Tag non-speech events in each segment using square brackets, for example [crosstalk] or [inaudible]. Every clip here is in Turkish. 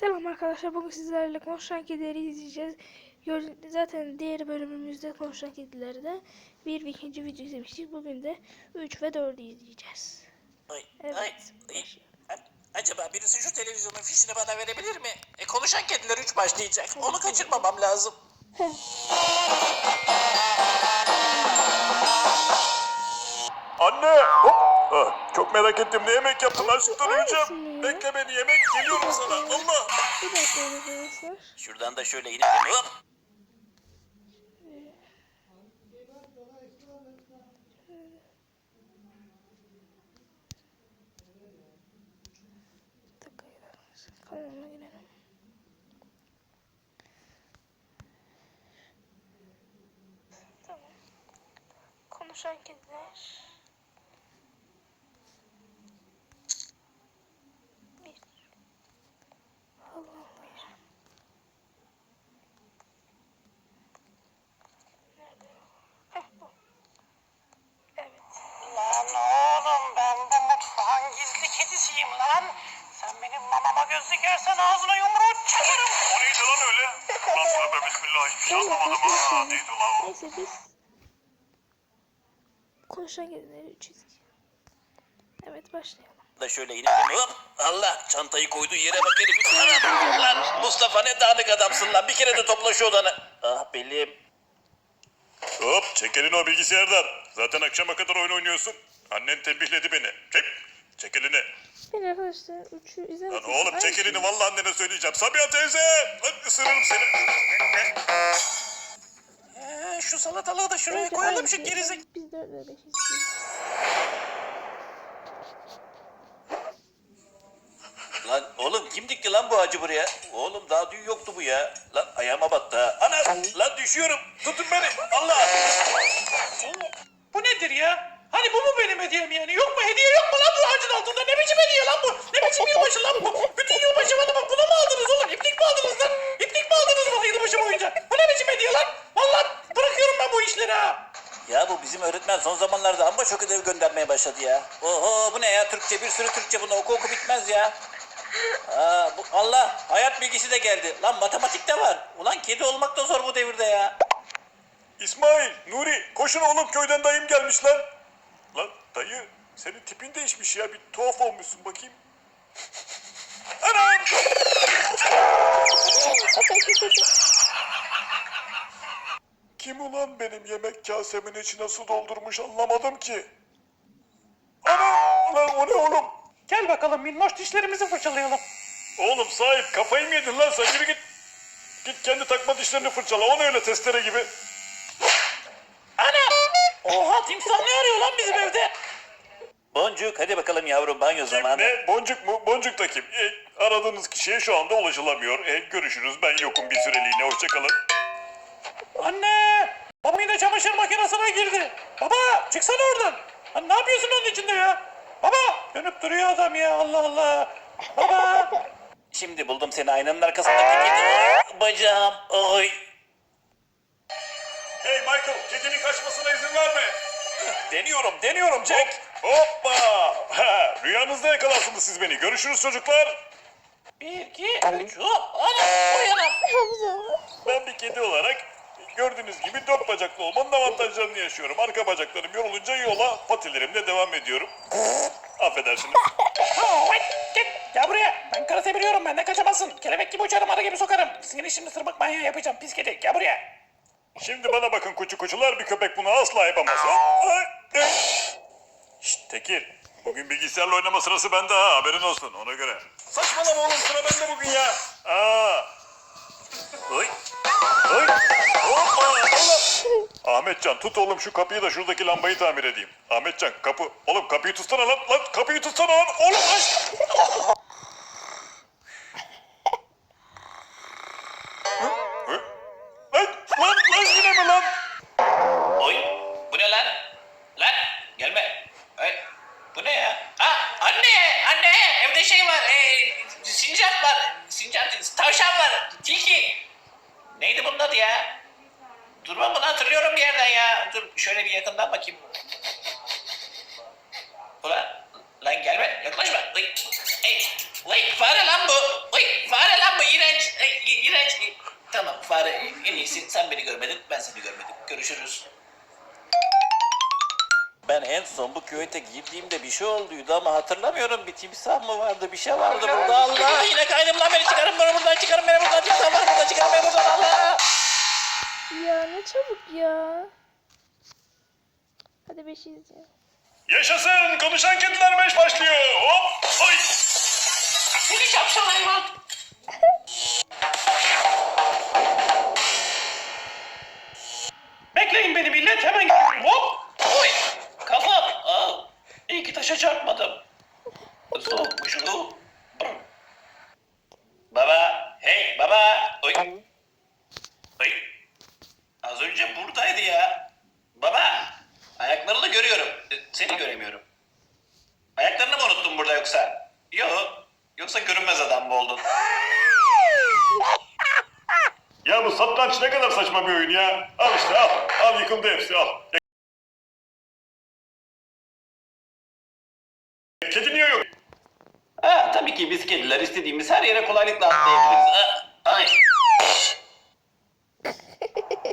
Selam arkadaşlar. Bugün sizlerle konuşan kedileri izleyeceğiz. Zaten diğer bölümümüzde konuşan kedilerde bir ve ikinci video izlemiştik. Bugün de 3 ve 4'ü izleyeceğiz. Ay, Evet. ay, ay. A- Acaba birisi şu televizyonun fişini bana verebilir mi? E, konuşan kediler 3 başlayacak. Onu [laughs] kaçırmamam lazım. [laughs] Anne! Hop! Ah, çok merak ettim. Ne yemek yaptın? Açlıktan öleceğim. Bekle beni yemek. Geliyorum sana. Allah! Bir dakika arkadaşlar. Şuradan da şöyle inelim. Hop! Girelim. Tamam. Konuşan kediler. Bir. Allah bir. Nerede? Heh bu. Evet. Lan oğlum ben bu mutfağın gizli kedisiyim lan. Sen benim mamama göz dikersen ağzına yumruğu çakarım. O neydi lan öyle? Ulan tövbe lan o? Neyse biz konuşan kedileri çizgi. Evet başlayalım. Da şöyle inelim. Hop! Allah! Çantayı koyduğu yere bak herif. Lan Mustafa ne dağınık adamsın lan. Bir kere de topla şu odanı. Ah belim. Hop! Çek elini o bilgisayardan. Zaten akşama kadar oyun oynuyorsun. Annen tembihledi beni. Çek! Çek elini. Ben arkadaşlar üçü Lan izlemedim. oğlum çek elini. Vallahi annene söyleyeceğim. Sabiha teyze! Lan ısırırım seni. Ee, şu salatalığı da şuraya koyalım şu gerizek. Biz dört ve beş izliyoruz. Lan oğlum kim dikti lan bu ağacı buraya? Oğlum daha dün yoktu bu ya. Lan ayağıma battı ha. Ana lan düşüyorum. Tutun beni. Allah. Bu nedir ya? Hani bu mu benim hediyem yani? Yok mu hediye yok mu lan bu ağacın altında? Ne biçim hediye lan bu? Ne biçim yılbaşı lan bu? Bütün yılbaşı bana bak buna mı aldınız oğlum? İplik mi aldınız lan? İplik mi aldınız bana yılbaşı boyunca? Bu ne biçim hediye lan? Vallahi bırakıyorum ben bu işleri ha. Ya bu bizim öğretmen son zamanlarda amma çok ödev göndermeye başladı ya. Oho bu ne ya Türkçe bir sürü Türkçe bunu oku oku bitmez ya. Aa, bu, Allah hayat bilgisi de geldi. Lan matematik de var. Ulan kedi olmak da zor bu devirde ya. İsmail, Nuri koşun oğlum köyden dayım gelmiş lan. Dayı senin tipin değişmiş ya bir tuhaf olmuşsun bakayım. Anam! Kim ulan benim yemek kasemin içine su doldurmuş anlamadım ki. Ana! Lan o ne oğlum? Gel bakalım minnoş dişlerimizi fırçalayalım. Oğlum sahip kafayı mı yedin lan sen yürü git. Git kendi takma dişlerini fırçala o ne öyle testere gibi. Ana! Oha timsah ne arıyor lan bizim evde? Boncuk hadi bakalım yavrum banyo zamanı. Ne? Boncuk mu? Boncuk da kim? E, aradığınız kişiye şu anda ulaşılamıyor. E, görüşürüz. Ben yokum bir süreliğine. Hoşçakalın. Anne! Babam yine çamaşır makinesine girdi. Baba çıksana oradan. Lan ne yapıyorsun onun içinde ya? Baba! Dönüp duruyor adam ya Allah Allah. Baba! [laughs] Şimdi buldum seni aynanın arkasındaki kedi. Bacağım. Oy. Hey Michael, kedinin kaçmasına izin verme. Deniyorum, deniyorum Jack. Hoppa. Ha, rüyanızda yakalarsınız siz beni. Görüşürüz çocuklar. Bir, iki, üç, hop! Ana! Uyanam! Ben bir kedi olarak gördüğünüz gibi dört bacaklı olmanın avantajlarını yaşıyorum. Arka bacaklarım yorulunca yola patilerimle devam ediyorum. Affedersiniz. Ha, vay, Git! Gel buraya! Ben karate biliyorum ben ne kaçamazsın. Kelebek gibi uçarım arı gibi sokarım. Seni şimdi sırmak manyağı yapacağım pis kedi. Gel buraya. Şimdi bana bakın kuçu kuçular bir köpek bunu asla yapamaz. Hop, ay, ay. Tekir. Bugün bilgisayarla oynama sırası bende ha haberin olsun ona göre. Saçmalama oğlum sıra bende bugün ya. Aa. Oy. Oy. Hoppa. Allah. Ahmetcan tut oğlum şu kapıyı da şuradaki lambayı tamir edeyim. Ahmetcan kapı. Oğlum kapıyı tutsana lan. Lan kapıyı tutsana lan. Oğlum aç. Küvete girdiğimde bir şey olduydu ama hatırlamıyorum. Bir timsah mı vardı, bir şey vardı burada. Allah yine kaydım lan beni çıkarın beni buradan, çıkarın beni buradan. Timsah var burada, çıkarın beni buradan Allah. Ya ne çabuk ya. Hadi beşi izleyelim. Yaşasın konuşan kediler beş başlıyor. Hop. Oy. Seni şapşal hayvan. Önce buradaydı ya. Baba! Ayaklarını görüyorum. E, Seni göremiyorum. Ayaklarını mı unuttun burada yoksa? Yok. Yoksa görünmez adam mı oldun? [laughs] Ya bu satranç ne kadar saçma bir oyun ya. Al işte al. Al yıkıldı hepsi al. Kedi niye yok? Ha, tabii ki biz kediler istediğimiz her yere kolaylıkla atlayabiliriz. Aa, Ay.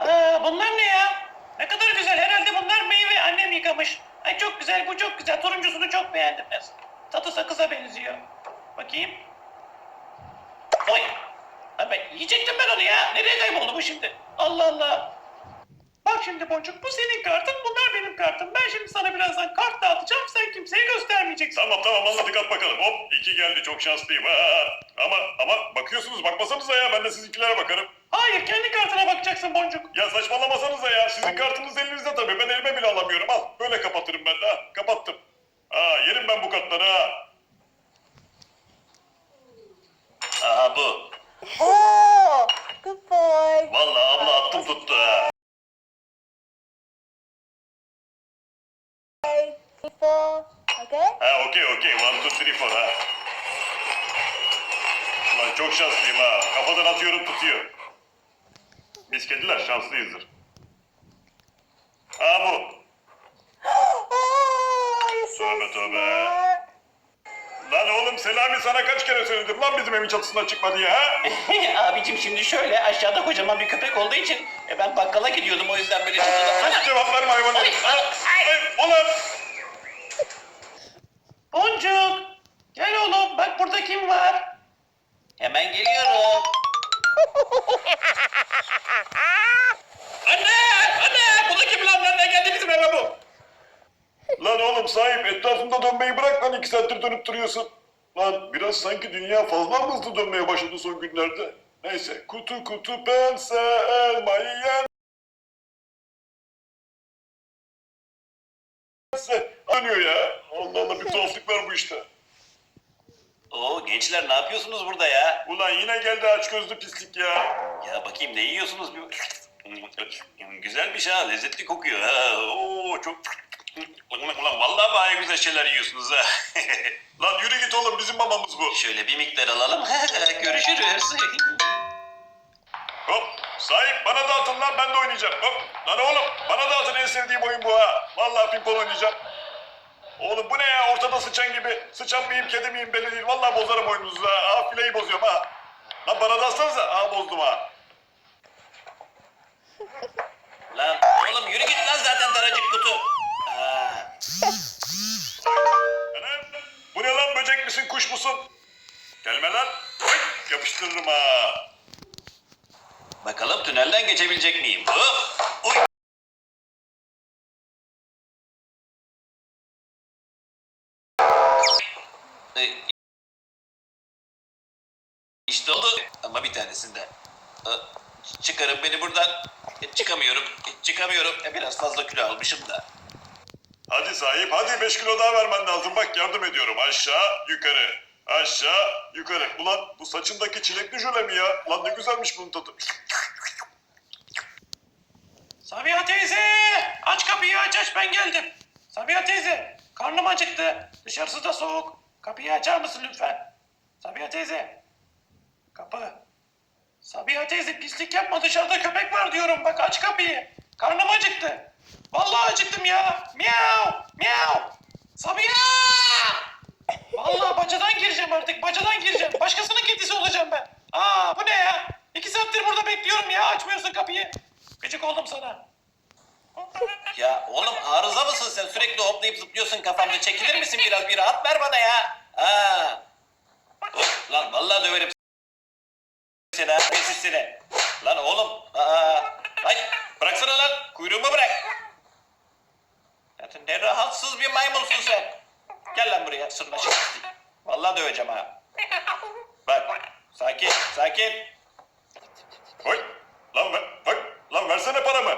Aa, bunlar ne ya? Ne kadar güzel. Herhalde bunlar meyve. Annem yıkamış. Ay çok güzel. Bu çok güzel. Turuncusunu çok beğendim ben. Tadı sakıza benziyor. Bakayım. Oy! Abi yiyecektim ben onu ya. Şimdi? Allah Allah. Bak şimdi Boncuk bu senin kartın. Bunlar benim kartım. Ben şimdi sana birazdan kart dağıtacağım. Sen kimseye göstermeyeceksin. Tamam tamam anladık at bakalım. Hop iki geldi çok şanslıyım. Ha. Ama ama bakıyorsunuz bakmasanıza ya ben de sizinkilere bakarım. Hayır kendi kartına bakacaksın Boncuk. Ya saçmalamasanıza ya sizin kartınız elinizde tabii ben elime bile alamıyorum. Al böyle kapatırım ben de ha kapattım. Ha yerim ben bu kartları ha. Aha bu. Oh, good boy. Vallahi abla attım tuttu ha. Okay, four. Okay. Ha okey okey one two three four ha. Lan çok şanslıyım ha. Kafadan atıyorum tutuyor. Biz kediler şanslıyızdır. Ha bu. [gasps] Tövbe tövbe. Lan oğlum Selami sana kaç kere söyledim lan bizim evin çatısından çıkma diye ha? [laughs] Abicim şimdi şöyle aşağıda kocaman bir köpek olduğu için e, ben bakkala gidiyordum o yüzden böyle çıktı. Kaç cevap verme hayvan herif. Ha? Ay, ulan. Boncuk. Gel oğlum. Bak burada kim var? Hemen geliyorum. [laughs] Anne! Anne! Bu da kim lan? Nereden geldi bizim eve bu? Lan oğlum sahip etrafında dönmeyi bırak lan iki saattir dönüp duruyorsun. Lan biraz sanki dünya fazla mı hızlı dönmeye başladı son günlerde? Neyse kutu kutu pense elmayı yen. Dönüyor ya. Allah Allah bir tuhaflık var bu işte. Oo gençler ne yapıyorsunuz burada ya? Ulan yine geldi aç gözlü pislik ya. Ya bakayım ne yiyorsunuz bir... Güzel bir şey ha lezzetli kokuyor ha. Oo çok... Ulan vallahi bayağı güzel şeyler yiyorsunuz ha. [laughs] Lan yürü git oğlum bizim mamamız bu. Şöyle bir miktar alalım. Görüşürüz. [laughs] Hop sahip bana dağıtın lan ben de oynayacağım. Hop lan oğlum bana dağıtın en sevdiğim oyun bu ha. Vallahi pimpon oynayacağım. Oğlum bu ne ya ortada sıçan gibi. Sıçan mıyım kedi miyim belli değil. Vallahi bozarım oyununuzu ha. Aa fileyi bozuyorum ha. Lan bana da atsanıza. Aa bozdum ha. lan oğlum yürü git lan zaten daracık kutu. Böcek misin kuş musun? Gelme lan. Oy, yapıştırırım ha. bakalım tünelden geçebilecek miyim? Hop. Oy. İşte oldu ama bir tanesinde. Çıkarın beni buradan. E, Çıkamıyorum. E, Çıkamıyorum. E, Biraz fazla kilo almışım da. Hadi sahip hadi 5 kilo daha vermen lazım. Bak yardım ediyorum. Aşağı yukarı. Aşağı yukarı. Ulan bu saçındaki çilekli jöle mi ya? Lan ne güzelmiş bunun tadı. Sabiha teyze! Aç kapıyı aç aç ben geldim. Sabiha teyze karnım acıktı. Dışarısı da soğuk. Kapıyı açar mısın lütfen? Sabiha teyze. Kapı. Sabiha teyze pislik yapma dışarıda köpek var diyorum bak aç kapıyı. Karnım acıktı. Vallahi acıktım ya. Miau miau. Sabiha! Vallahi bacadan gireceğim artık bacadan gireceğim. Başkasının kedisi olacağım ben. Aa bu ne ya? İki saattir burada bekliyorum ya açmıyorsun kapıyı. Gıcık oldum sana. Ya oğlum arıza mısın sen? Sürekli hoplayıp zıplıyorsun kafamda. Çekilir misin biraz? Bir rahat ver bana ya. Ha. Of, lan vallahi döverim seni ha. Seni. Lan oğlum. Aa. Ay bıraksana lan. Kuyruğumu bırak. Ya sen ne rahatsız bir maymunsun sen. Gel lan buraya sırnaşık. Vallahi döveceğim ha. Bak. Sakin, sakin. Oy. Lan ver, bak, lan versene paramı.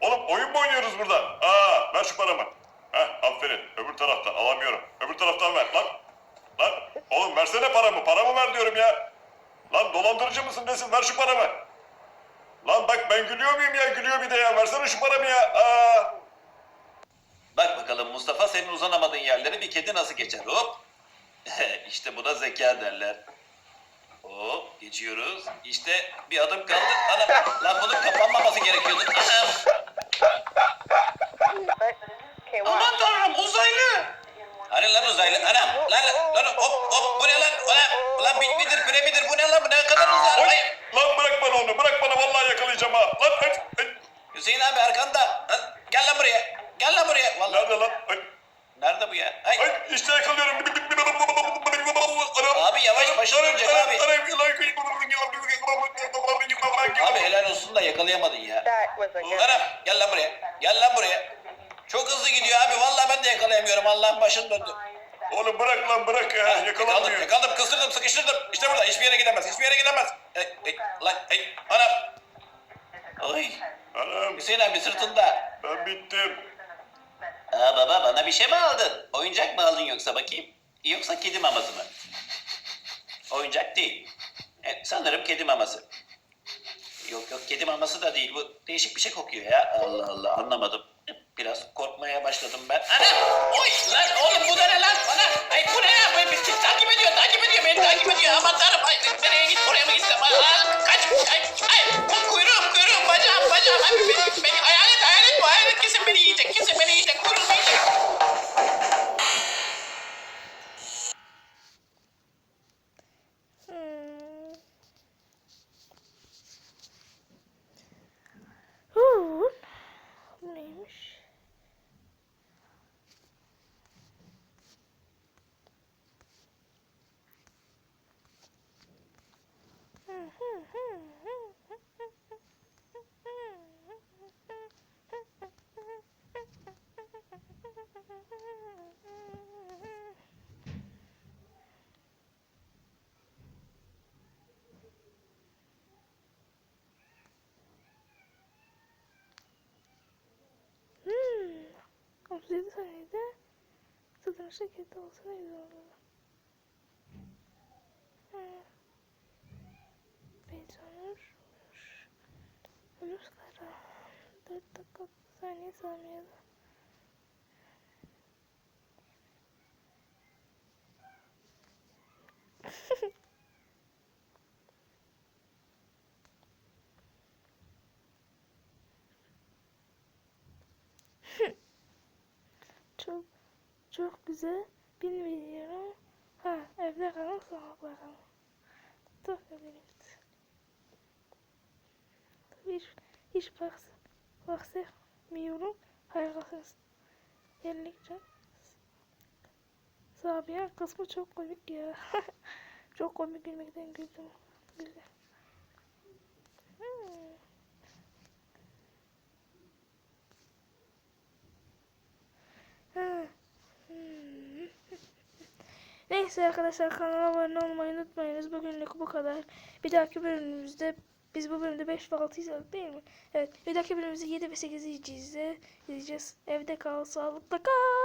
Oğlum oyun mu oynuyoruz burada? Aa, ver şu paramı. Heh, aferin. Öbür taraftan alamıyorum. Öbür taraftan ver lan. Lan, oğlum versene paramı. Paramı ver diyorum ya. Lan dolandırıcı mısın nesin? Ver şu paramı. Lan bak ben gülüyor muyum ya? Gülüyor bir de ya. Versene şu paramı ya. Aa. Bak bakalım Mustafa senin uzanamadığın yerleri bir kedi nasıl geçer hop. [laughs] işte buna zeka derler. Hop geçiyoruz. İşte bir adım kaldı. Ana lan bunun kapanmaması gerekiyordu. Anam. Aman tanrım uzaylı. Hani lan uzaylı. Anam lan lan hop hop bu ne lan? Ulan, ulan bit midir küre midir bu ne lan bu ne kadar uzay? Oy. Ay. Lan bırak bana onu. Bırak bana vallahi yakalayacağım ha. Lan ay, ay. Hüseyin abi arkanda. Lan, Gel lan buraya. Gel lan buraya. Vallahi. Nerede lan? Ay. Nerede bu ya? Ay. Ay işte yakalıyorum. Anam. Abi yavaş, başın dönecek abi. Abi helal olsun da yakalayamadın ya. That was a good Anam gel lan buraya. Gel lan buraya. Çok hızlı gidiyor abi. Vallahi ben de yakalayamıyorum. Allah'ın başım döndü. Oğlum bırak ya. Yakaladım, Yakalanmıyor. yakaladım, kıstırdım, sıkıştırdım. İşte burada. Hiçbir yere gidemez. Hiçbir yere gidemez. Ey, ey, lan, ey, anam. Ay, Anam Hüseyin abi sırtında. ben bittim. Aa baba bana bir şey mi aldın? Oyuncak mı aldın yoksa bakayım? Yoksa kedi maması mı? Oyuncak değil. E, sanırım kedi maması. Yok yok kedi maması da değil bu. Değişik bir şey kokuyor ya. Allah Allah anlamadım. Biraz korkmaya başladım ben. Ana! Aa, kaç! Ay, ay! Bu kuyruğum, kuyruğum, bacağım, bacağım. Ay, beni, beni, hayalet, hayalet bu. Hayalet kesin beni yiyecek. Kesin beni yiyecek. Kuyruğumu yiyecek. Hmm. Bu neymiş? Hmm. 37 saniyede satılmış şirkette olsa ne güzel olurdu. Hmm. Kara. 4 dakika 30 saniye. [laughs] Çok çok güzel video. Ha evde kalın sağlık bakalım. Çok güzel. Hiç, hiç baks, baksamıyorum. Harikasınız. Yerlikçe. Sabiha kısmı çok komik ya. [laughs] çok komik gülmekten güldüm. Hmm. Neyse arkadaşlar kanala abone olmayı unutmayınız. Bugünlük bu kadar. Bir dahaki bölümümüzde biz bu bölümde 5 ve 6 izledik değil mi? Evet. Bir dahaki bölümümüzde 7 ve 8 izleyeceğiz. izleyeceğiz. Evde kal, sağlıkla kal.